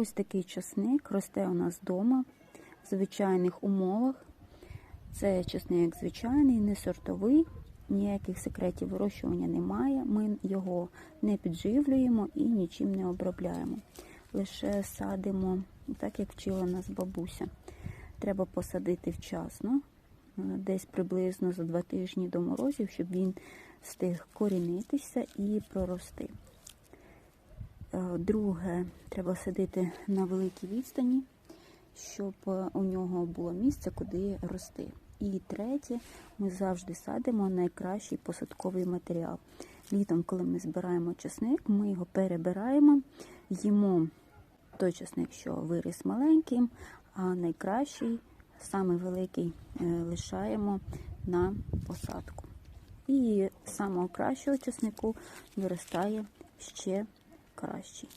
Ось такий часник росте у нас вдома в звичайних умовах. Це часник звичайний, не сортовий, ніяких секретів вирощування немає. Ми його не підживлюємо і нічим не обробляємо. Лише садимо, так як вчила нас бабуся. Треба посадити вчасно, е, десь приблизно за два тижні до морозів, щоб він встиг корінитися і прорости. Е, Друге, треба садити на великій відстані, щоб е, у нього було місце, куди рости. І третє, ми завжди садимо найкращий посадковий матеріал. Літом, коли ми збираємо часник, ми його перебираємо, їмо той часник, що виріс маленьким, а найкращий, самий великий, е, лишаємо на посадку. І самого кращого часнику виростає ще кращий.